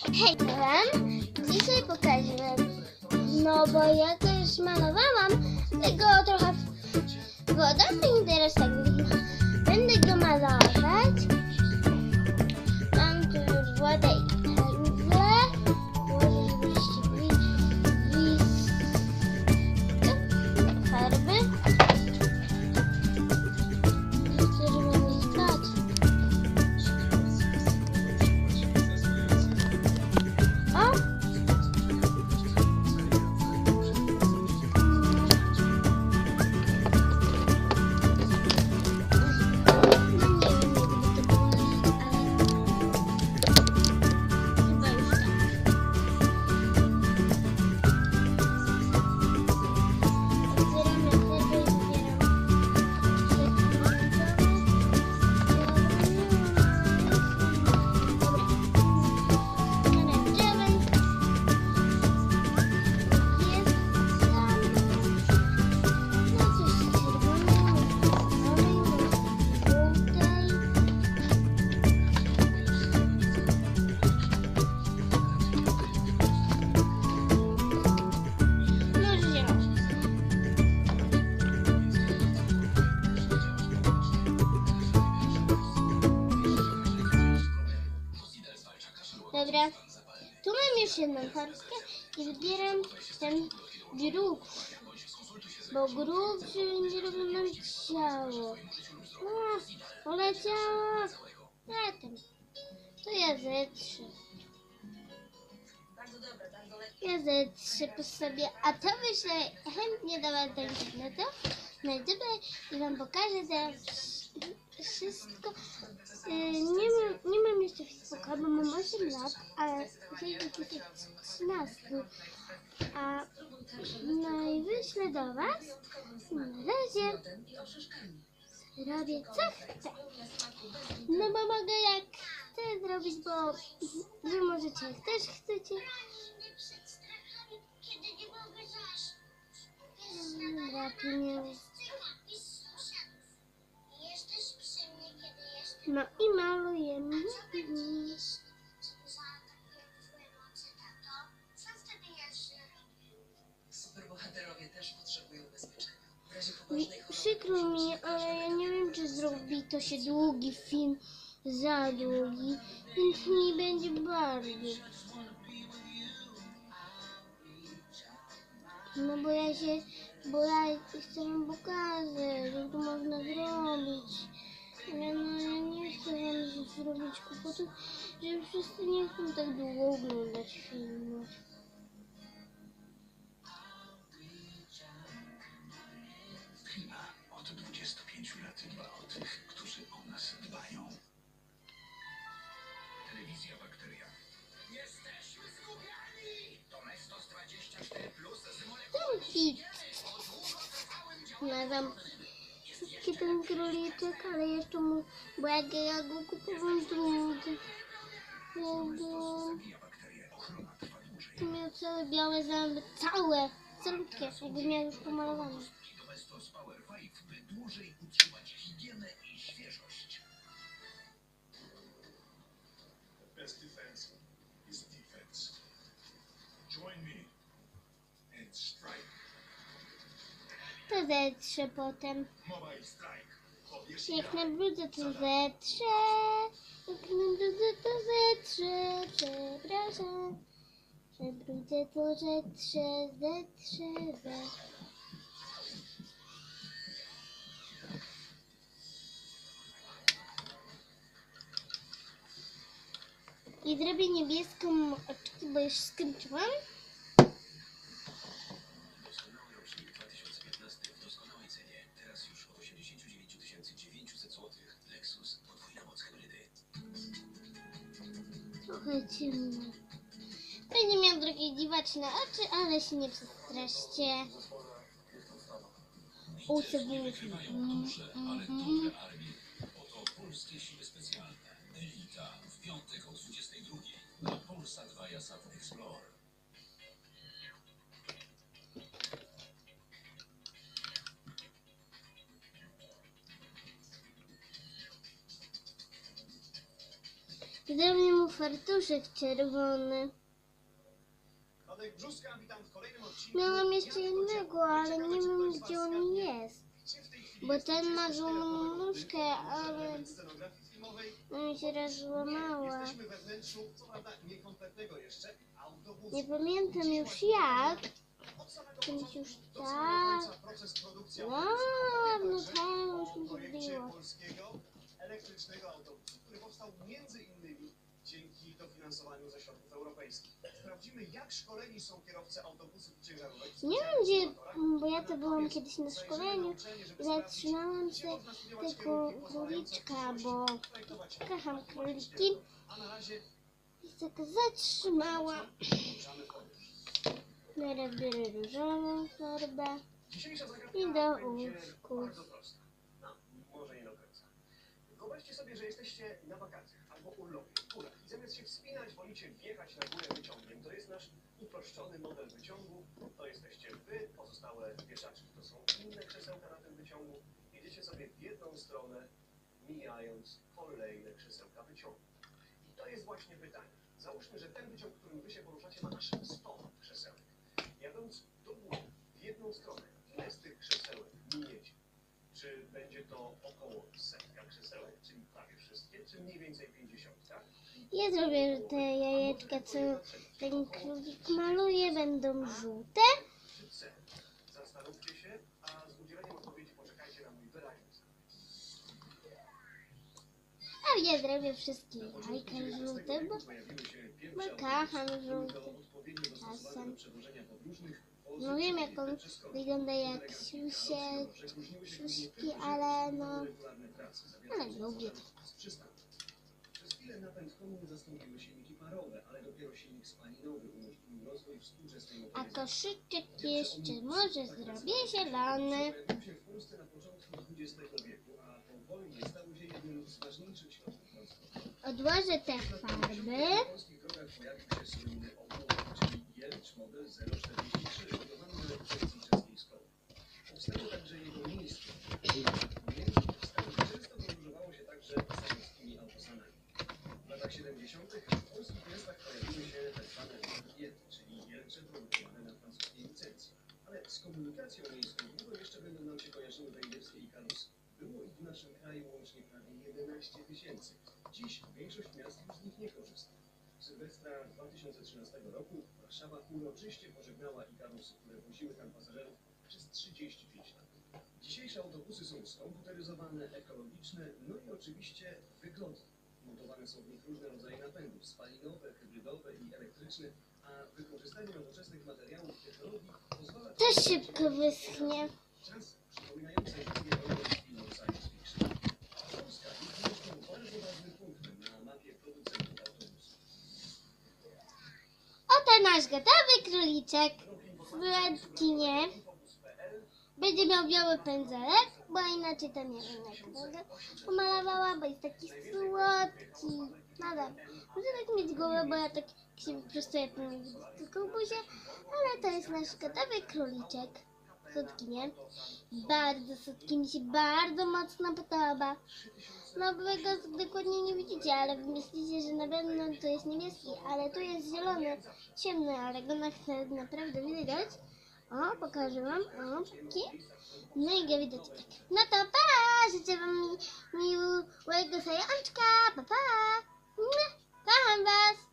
Hej, wam dzisiaj pokażę, no bo ja to już malowałam, tylko trochę wodą i teraz tak wygląda. Będę go malować. Dobra, tu mam już jedną farbkę i wybieram ten grób, bo grób będzie robił nam ciało. No, poleciało. Na tym. To ja zetrzę. Ja zetrzę po sobie, a to wyślę chętnie do was do internetu, na YouTube i wam pokażę teraz wszystko. Y, Nie mam, nie mam jeszcze Facebooka, bo mam 8 lat, a Facebook jest od 13. A no i wyślę do was. Na razie robię co chcę. No bo mogę jak chcę zrobić, bo wy możecie jak też chcecie. Dobra, pieniądze. No i malujemy. Superbohaterowie też potrzebują bezpieczenia. W razie Mi- poważnej choroby Przykro mi, ale ja nie wiem, czy zrobi to się długi film, za długi, więc mi będzie bardzo. No bo ja się, bo ja chcę wam pokazać, że to można zrobić. Ale no ja nie chcę wam zrobić kłopotów, że wszystkie ten króliczek, ale jeszcze mu, bo jak ja go kupowałam, to mu to Zabija bakterie. Ochrona trwa dłużej. to miał całe białe zęby, całe, całutkie, jakby miał już pomalowane. To zetrze potem. Jak nabrudzę, to zetrze. Jak nabrudzę, to zetrze. Przepraszam. Przebrudzę, to zetrze, zetrze, zetrze. I zrobię niebieską oczki, bo już skończyłam. Drogie dziwaczne oczy, ale się nie przestraszcie. Dobre armie. Oto polskie siły specjalne. Elita. W piątek o 22. Na Polsat Viasat Explore. Zrobię mu fartuszek czerwony. Miałam jeszcze cię- ale nie wiem gdzie on jest. Bo ten ma 34 złamaną nóżkę, ale mi się raz złamała. Nie pamiętam już jak. Więc już tak. No, no tak, już mi o projekcie Sprawdzimy, jak szkoleni są kierowcy autobusów w Nie wiem gdzie, bo ja to byłam kiedyś na szkoleniu. Zatrzymałam się tylko króliczka, bo kocham króliki. I się tak zatrzymałam. Teraz biorę różową zagadka I do będzie łóżku. bardzo prosta. No, może nie do końca. Wyobraźcie sobie, że jesteście na wakacjach albo urlopie górach zamiast się wspinać, wolicie wjechać na górę wyciągiem. To jest nasz uproszczony model wyciągu. To jesteście wy, pozostałe wieszaczki. To są inne krzesełka na tym wyciągu. Jedziecie sobie w jedną stronę, mijając kolejne krzesełka wyciągu. I to jest właśnie pytanie. Załóżmy, że ten wyciąg, którym wy się poruszacie, ma aż 100 krzesełek. Jadąc do góry, w jedną stronę, ile z tych krzesełek miniecie? Czy będzie to około setka krzesełek, czyli prawie wszystkie, czy mniej więcej pięćdziesiątka? Ja zrobię te jajeczka, co ten królik maluje, będą żółte. Zastanówcie się, a z udzieleniem odpowiedzi poczekajcie na mój wyraźny znak. A ja zrobię wszystkie jajka żółte, bo odpowiednio dostosowane Czasem. No wiem jak on wygląda jak siusie, siuśki, ale no, ale lubię. Chwilę napęd komun zastąpiły silniki parowe, ale dopiero silnik spalinowy umożliwił rozwój współczesnej A motoryzacji. koszyczek jeszcze może zrobię zielony. Pojawił się w Polsce na początku XX wieku, a po wojnie się jednym z ważniejszych środków transportu. Odłożę te farby. Polskich drogach pojawił się słynny obłok, czyli Jelcz model 043, budowany na Dziś większość miast już z nich nie korzysta. Sylwestra 2013 roku Warszawa uroczyście pożegnała Ikarusy, które woziły tam pasażerów przez 35 lat. Dzisiejsze autobusy są skomputeryzowane, ekologiczne, no i oczywiście wygodne. Montowane są w nich różne rodzaje napędów, spalinowe, hybrydowe i elektryczne, a wykorzystanie nowoczesnych materiałów i technologii pozwala... To szybko wyschnie. Czas przypominający nasz gotowy króliczek w kinie. Będzie miał biały pędzelek, bo inaczej to nie wiem jak pomalowała, bo jest taki słodki. No dobra, może tak mieć głowę, bo ja tak się wyprostuję po tylko buzie, ale to jest nasz gotowy króliczek. Słodki, nie? Bardzo słodki, mi się bardzo mocno podoba. No wy dokładnie nie widzicie, ale wy myślicie, że na pewno to jest niebieski, ale tu jest zielony, ciemny, ale go na naprawdę widać. O, pokażę wam. O, taki. No i go widać tak. No to pa! Życzę wam mi, miłego zajączka. Pa, pa! Kocham was!